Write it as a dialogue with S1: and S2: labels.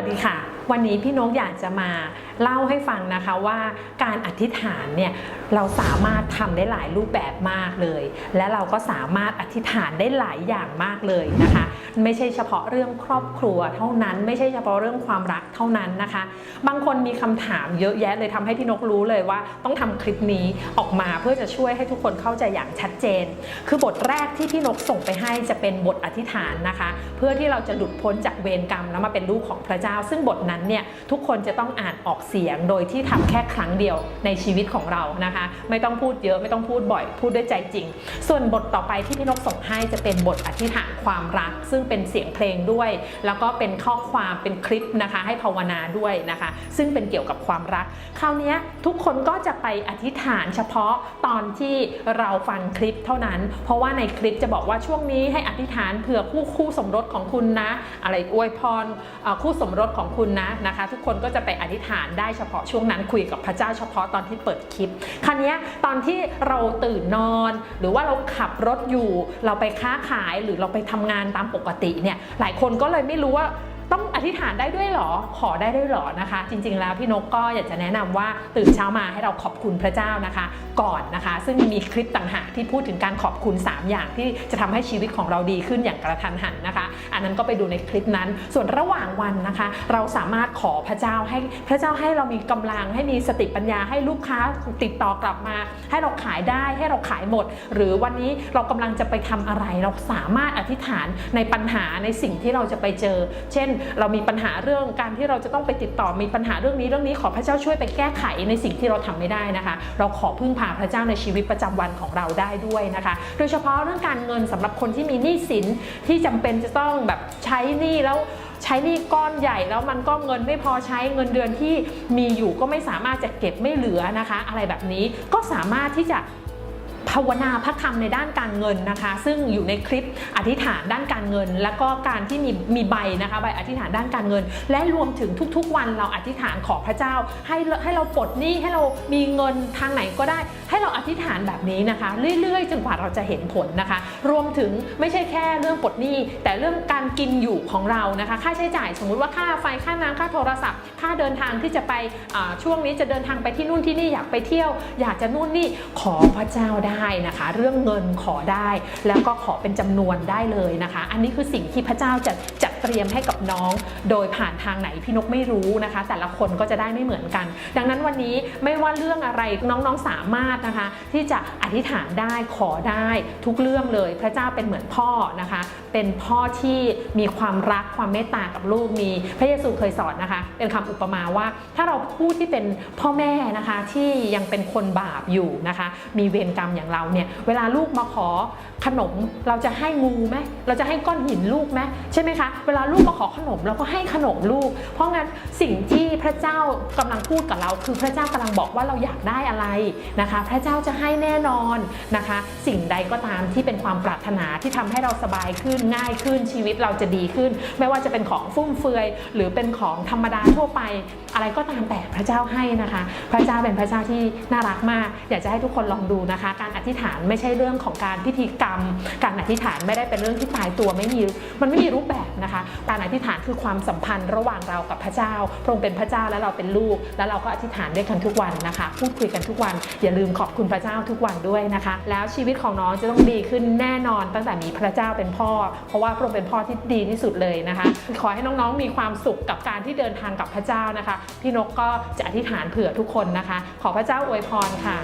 S1: วัสดีค่ะ วันนี้พี่นกอยากจะมาเล่าให้ฟังนะคะว่าการอธิษฐานเนี่ยเราสามารถทำได้หลายรูปแบบมากเลย และเราก็สามารถอธิษฐานได้หลายอย่างมากเลยนะคะ ไม่ใช่เฉพาะเรื่องครอบครัวเท่านั้น ไม่ใช่เฉพาะเรื่องความรักเท่านั้นนะคะ บางคนมีคำถามเยอะแยะเลยทำให้พี่นกรู้เลยว่า ต้องทำคลิปนี้ออกมาเพื่อจะช่วยให้ทุกคนเข้าใจอย่างชัดเจน คือบทแรกที่พี่นกส่งไปให้จะเป็นบทอธิษฐานนะคะ เพื่อที่เราจะหลุดพ้นจากเวรกรรมแล้วมาเป็นลูกของพระเจ้า ซึ่งบทนั้นเนี่ยทุกคนจะต้องอ่านออกเสียงโดยที่ทำแค่ครั้งเดียวในชีวิตของเรานะคะ ไม่ต้องพูดเยอะไม่ต้องพูดบ่อย พูดด้วยใจจริง ส่วนบทต่อไปที่พี่นกส่งให้จะเป็นบทอธิษฐานความรัก ซึ่งเป็นเสียงเพลงด้วย แล้วก็เป็นข้อความเป็นคลิปนะคะ ให้ภาวนาด้วยนะคะ ซึ่งเป็นเกี่ยวกับความรัก คราวนี้ทุกคนก็จะไปอธิษฐานเฉพาะตอนที่เราฟังคลิปเท่านั้น เพราะว่าในคลิปจะบอกว่าช่วงนี้ให้อธิษฐานเผื่อคู่คู่สมรสของคุณนะ อะไรอวยพรคู่สมรสของคุณนะนะคะ ทุกคนก็จะไปอธิษฐานได้เฉพาะช่วงนั้นคุยกับพระเจ้าเฉพาะตอนที่เปิดคลิป คราวนี้ตอนที่เราตื่นนอน หรือว่าเราขับรถอยู่ เราไปค้าขายหรือเราไปทำงานตามปกติเนี่ยหลายคนก็เลยไม่รู้ว่า ต้องอธิษฐานได้ด้วยหรอ ขอได้ด้วยหรอนะคะ จริง ๆ แล้วพี่นกก็อยากจะแนะนำว่าตื่นเช้ามาให้เราขอบคุณพระเจ้านะคะ ก่อนนะคะ ซึ่งมีคลิปต่างหากที่พูดถึงการขอบคุณ 3 อย่างที่จะทำให้ชีวิตของเราดีขึ้นอย่างกระทันหันนะคะ อันนั้นก็ไปดูในคลิปนั้น ส่วนระหว่างวันนะคะ เราสามารถขอพระเจ้าให้พระเจ้าให้เรามีกำลังให้มีสติปัญญาให้ลูกค้าติดต่อกลับมา ให้เราขายได้ให้เราขายหมด หรือวันนี้เรากำลังจะไปทำอะไรเราสามารถอธิษฐานในปัญหาในสิ่งที่เราจะไปเจอ เช่นเรามีปัญหาเรื่องการที่เราจะต้องไปติดต่อมีปัญหาเรื่องนี้เรื่องนี้ขอพระเจ้าช่วยไปแก้ไขในสิ่งที่เราทำไม่ได้นะคะ เราขอพึ่งพาพระเจ้าในชีวิตประจำวันของเราได้ด้วยนะคะ โดยเฉพาะเรื่องการเงินสำหรับคนที่มีหนี้สินที่จำเป็นจะต้องแบบใช้หนี้แล้วใช้หนี้ก้อนใหญ่แล้วมันก็เงินไม่พอใช้เงินเดือนที่มีอยู่ก็ไม่สามารถจะเก็บไม่เหลือนะคะ อะไรแบบนี้ก็สามารถที่จะ ภาวนาพระคำในด้านการเงินนะคะ ซึ่งอยู่ในคลิปอธิษฐานด้านการเงิน แล้วก็การที่มีมีใบนะคะใบอธิษฐานด้านการเงิน และรวมถึงทุกๆ วันเราอธิษฐานขอพระเจ้า ให้ให้เราปลดหนี้ให้เรามีเงินทางไหนก็ได้ ให้เราอธิษฐานแบบนี้นะคะ เรื่อยๆจนกว่าเราจะเห็นผลนะคะ รวมถึงไม่ใช่แค่เรื่องปลดหนี้ แต่เรื่องการกินอยู่ของเรานะคะ ค่าใช้จ่ายสมมุติว่าค่าไฟค่าน้ำค่าโทรศัพท์ ค่าเดินทางที่จะไปช่วงนี้จะเดินทางไปที่นู่นที่นี่อยากไปเที่ยว อยากจะนู่นนี่ขอพระเจ้าได้ได้นะคะ เรื่องเงินขอได้แล้วก็ขอเป็นจำนวนได้เลยนะคะ อันนี้คือสิ่งที่พระเจ้าจะจะ เตรียมให้กับน้อง โดยผ่านทางไหนพี่นกไม่รู้นะคะ แต่ละคนก็จะได้ไม่เหมือนกัน ดังนั้นวันนี้ไม่ว่าเรื่องอะไรน้องๆสามารถนะคะ ที่จะอธิษฐานได้ขอได้ทุกเรื่องเลย พระเจ้าเป็นเหมือนพ่อนะคะ เป็นพ่อที่มีความรักความเมตตากับลูกมี พระเยซูเคยสอนนะคะ เป็นคำอุปมาว่า ถ้าเราผู้ที่เป็นพ่อแม่นะคะที่ยังเป็นคนบาปอยู่นะคะ มีเวรกรรมอย่างเราเนี่ยเวลาลูกมาขอขนมเราจะให้งูไหมเราจะให้ก้อนหินลูกไหมใช่ไหมคะเวลาลูกมาขอขนมเราก็ให้ขนมลูก เพราะงั้นสิ่งที่พระเจ้ากำลังพูดกับเรา คือพระเจ้ากำลังบอกว่าเราอยากได้อะไรนะคะ พระเจ้าจะให้แน่นอนนะคะ สิ่งใดก็ตามที่เป็นความปรารถนาที่ทำให้เราสบายขึ้นง่ายขึ้นชีวิตเราจะดีขึ้น ไม่ว่าจะเป็นของฟุ่มเฟือย หรือเป็นของธรรมดาทั่วไป อะไรก็ตามแต่พระเจ้าให้นะคะ พระเจ้าเป็นพระเจ้าที่น่ารักมาก อยากจะให้ทุกคนลองดูนะคะ การอธิษฐานไม่ใช่เรื่องของการพิธีกรรม การอธิษฐานไม่ได้เป็นเรื่องที่ตายตัวไม่มีมันไม่มีรูปแบบนะคะการอธิษฐานคือความสัมพันธ์ระหว่างเรากับพระเจ้า พระองค์เป็นพระเจ้าและเราเป็นลูก แล้วเราก็อธิษฐานด้วยกันทุกวันนะคะ พูดคุยกันทุกวัน อย่าลืมขอบคุณพระเจ้าทุกวันด้วยนะคะ แล้วชีวิตของน้องจะต้องดีขึ้นแน่นอนตั้งแต่มีพระเจ้าเป็นพ่อ เพราะว่าพระองค์เป็นพ่อที่ดีที่สุดเลยนะคะ ขอให้น้องๆมีความสุขกับการที่เดินทางกับพระเจ้านะคะ พี่นกก็จะอธิษฐานเผื่อทุกคนนะคะ ขอพระเจ้าอวยพรค่ะ